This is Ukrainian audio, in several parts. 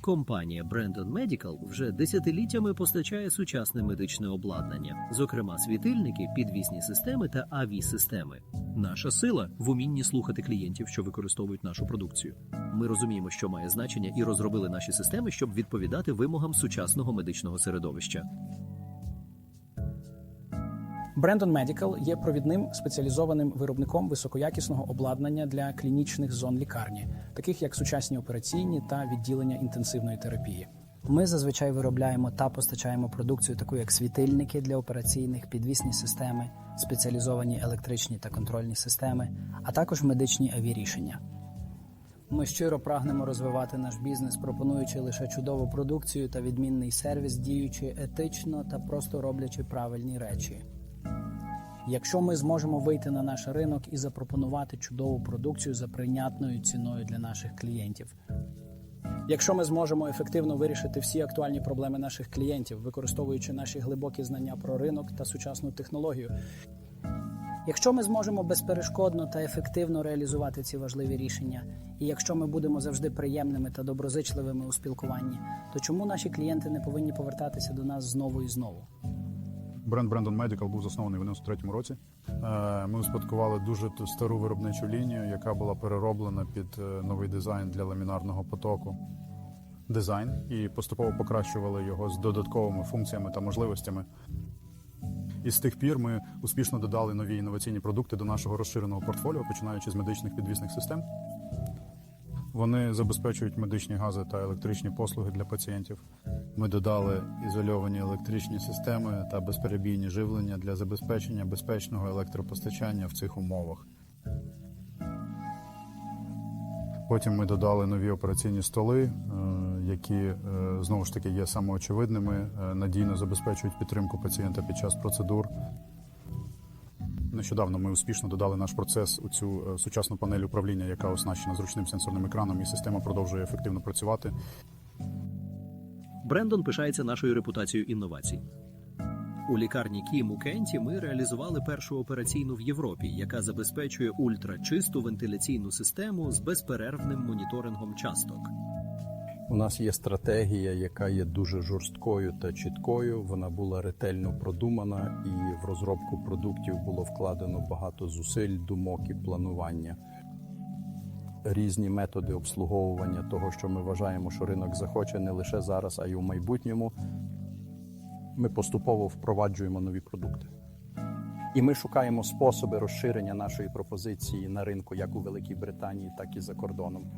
Компанія Brandon Medical вже десятиліттями постачає сучасне медичне обладнання, зокрема світильники, підвісні системи та АВІ-системи. Наша сила в умінні слухати клієнтів, що використовують нашу продукцію. Ми розуміємо, що має значення, і розробили наші системи, щоб відповідати вимогам сучасного медичного середовища. Brandon Medical є провідним спеціалізованим виробником високоякісного обладнання для клінічних зон лікарні, таких як сучасні операційні та відділення інтенсивної терапії. Ми зазвичай виробляємо та постачаємо продукцію, таку як світильники для операційних, підвісні системи, спеціалізовані електричні та контрольні системи, а також медичні аві-рішення. Ми щиро прагнемо розвивати наш бізнес, пропонуючи лише чудову продукцію та відмінний сервіс, діючи етично та просто роблячи правильні речі. Якщо ми зможемо вийти на наш ринок і запропонувати чудову продукцію за прийнятною ціною для наших клієнтів, Якщо ми зможемо ефективно вирішити всі актуальні проблеми наших клієнтів, використовуючи наші глибокі знання про ринок та сучасну технологію, Якщо ми зможемо безперешкодно та ефективно реалізувати ці важливі рішення, і якщо ми будемо завжди приємними та доброзичливими у спілкуванні, то чому наші клієнти не повинні повертатися до нас знову і знову? Бренд Brandon Medical був заснований в 93-му році. Е, Ми успадкували дуже стару виробничу лінію, яка була перероблена під е, новий дизайн для ламінарного потоку. Дизайн і поступово покращували його з додатковими функціями та можливостями. І з тих пір ми успішно додали нові інноваційні продукти до нашого розширеного портфоліо, починаючи з медичних підвісних систем. Вони забезпечують медичні гази та електричні послуги для пацієнтів. Ми додали ізольовані електричні системи та безперебійні живлення для забезпечення безпечного електропостачання в цих умовах. Потім ми додали нові операційні столи, е, які е, знову ж таки є самоочевидними, е, надійно забезпечують підтримку пацієнта під час процедур. Нещодавно ми успішно додали наш процес у цю е, сучасну панель управління, яка оснащена зручним сенсорним екраном, і система продовжує ефективно працювати. Брендон пишається нашою репутацією інновацій. У лікарні Кім у Кенті ми реалізували першу операційну в Європі, яка забезпечує ультрачисту вентиляційну систему з безперервним моніторингом часток. У нас є стратегія, яка є дуже жорсткою та чіткою. Вона була ретельно продумана, і в розробку продуктів було вкладено багато зусиль, думок і планування. Різні методи обслуговування того, що ми вважаємо, що ринок захоче не лише зараз, а й у майбутньому. Ми поступово впроваджуємо нові продукти. І ми шукаємо способи розширення нашої пропозиції на ринку як у Великій Британії, так і за кордоном.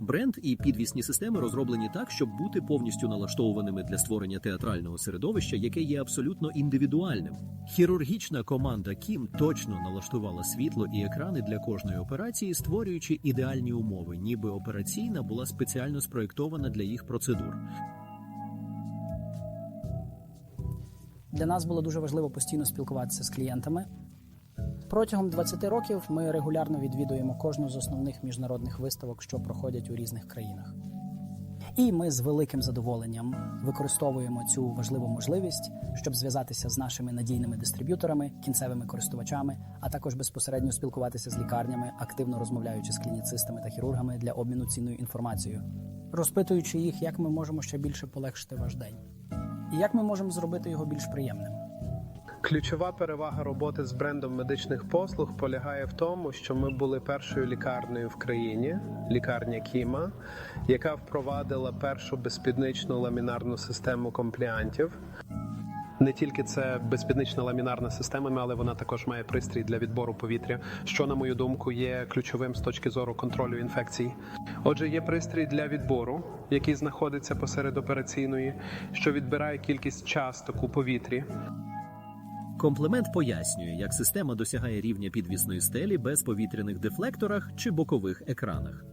Бренд і підвісні системи розроблені так, щоб бути повністю налаштованими для створення театрального середовища, яке є абсолютно індивідуальним. Хірургічна команда Кім точно налаштувала світло і екрани для кожної операції, створюючи ідеальні умови, ніби операційна була спеціально спроєктована для їх процедур. Для нас було дуже важливо постійно спілкуватися з клієнтами. Протягом 20 років ми регулярно відвідуємо кожну з основних міжнародних виставок, що проходять у різних країнах. І ми з великим задоволенням використовуємо цю важливу можливість, щоб зв'язатися з нашими надійними дистриб'юторами, кінцевими користувачами, а також безпосередньо спілкуватися з лікарнями, активно розмовляючи з клініцистами та хірургами для обміну цінною інформацією, розпитуючи їх, як ми можемо ще більше полегшити ваш день, і як ми можемо зробити його більш приємним. Ключова перевага роботи з брендом медичних послуг полягає в тому, що ми були першою лікарнею в країні, лікарня Кіма, яка впровадила першу безпідничну ламінарну систему компліантів. Не тільки це безпіднична ламінарна система, але вона також має пристрій для відбору повітря, що, на мою думку, є ключовим з точки зору контролю інфекцій. Отже, є пристрій для відбору, який знаходиться посеред операційної, що відбирає кількість часток у повітрі. Комплемент пояснює, як система досягає рівня підвісної стелі без повітряних дефлекторах чи бокових екранах.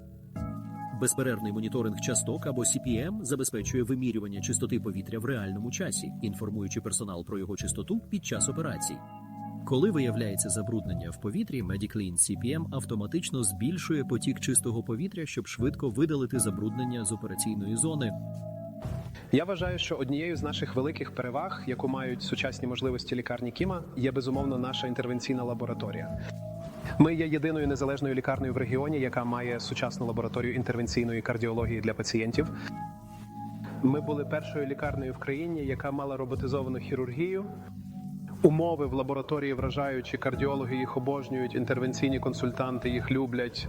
Безперервний моніторинг часток або CPM забезпечує вимірювання чистоти повітря в реальному часі, інформуючи персонал про його чистоту під час операцій. Коли виявляється забруднення в повітрі, MediClean CPM автоматично збільшує потік чистого повітря, щоб швидко видалити забруднення з операційної зони. Я вважаю, що однією з наших великих переваг, яку мають сучасні можливості лікарні Кіма, є безумовно наша інтервенційна лабораторія. Ми є єдиною незалежною лікарнею в регіоні, яка має сучасну лабораторію інтервенційної кардіології для пацієнтів. Ми були першою лікарнею в країні, яка мала роботизовану хірургію. Умови в лабораторії вражаючі, кардіологи їх обожнюють, інтервенційні консультанти їх люблять.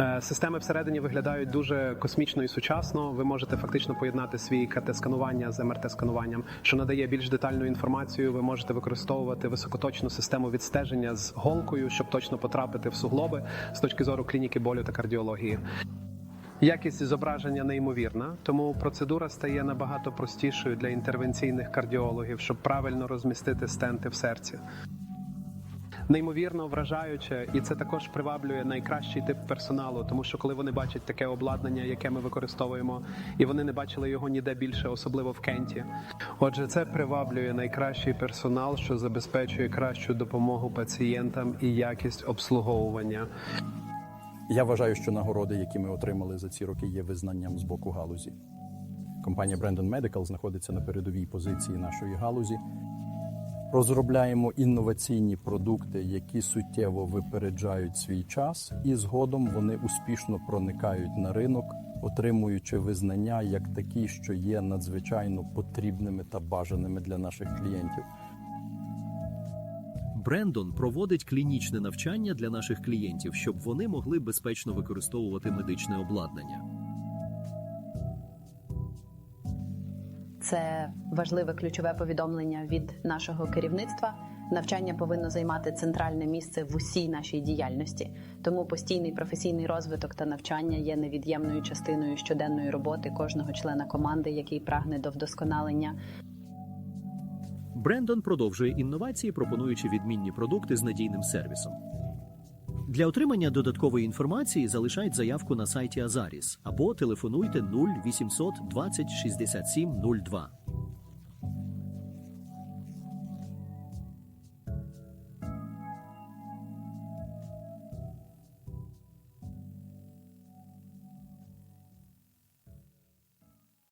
Е, Системи всередині виглядають дуже космічно і сучасно. Ви можете фактично поєднати свій КТ-сканування з МРТ-скануванням, що надає більш детальну інформацію. Ви можете використовувати високоточну систему відстеження з голкою, щоб точно потрапити в суглоби з точки зору клініки болю та кардіології. Якість зображення неймовірна, тому процедура стає набагато простішою для інтервенційних кардіологів, щоб правильно розмістити стенти в серці. Неймовірно вражаюче, і це також приваблює найкращий тип персоналу, тому що коли вони бачать таке обладнання, яке ми використовуємо, і вони не бачили його ніде більше, особливо в Кенті. Отже, це приваблює найкращий персонал, що забезпечує кращу допомогу пацієнтам і якість обслуговування. Я вважаю, що нагороди, які ми отримали за ці роки, є визнанням з боку галузі. Компанія Brandon Medical знаходиться на передовій позиції нашої галузі. Розробляємо інноваційні продукти, які суттєво випереджають свій час, і згодом вони успішно проникають на ринок, отримуючи визнання як такі, що є надзвичайно потрібними та бажаними для наших клієнтів. Брендон проводить клінічне навчання для наших клієнтів, щоб вони могли безпечно використовувати медичне обладнання. Це важливе ключове повідомлення від нашого керівництва. Навчання повинно займати центральне місце в усій нашій діяльності. Тому постійний професійний розвиток та навчання є невід'ємною частиною щоденної роботи кожного члена команди, який прагне до вдосконалення. Брендон продовжує інновації, пропонуючи відмінні продукти з надійним сервісом. Для отримання додаткової інформації залишайте заявку на сайті Азаріс або телефонуйте 0800 20 67 02.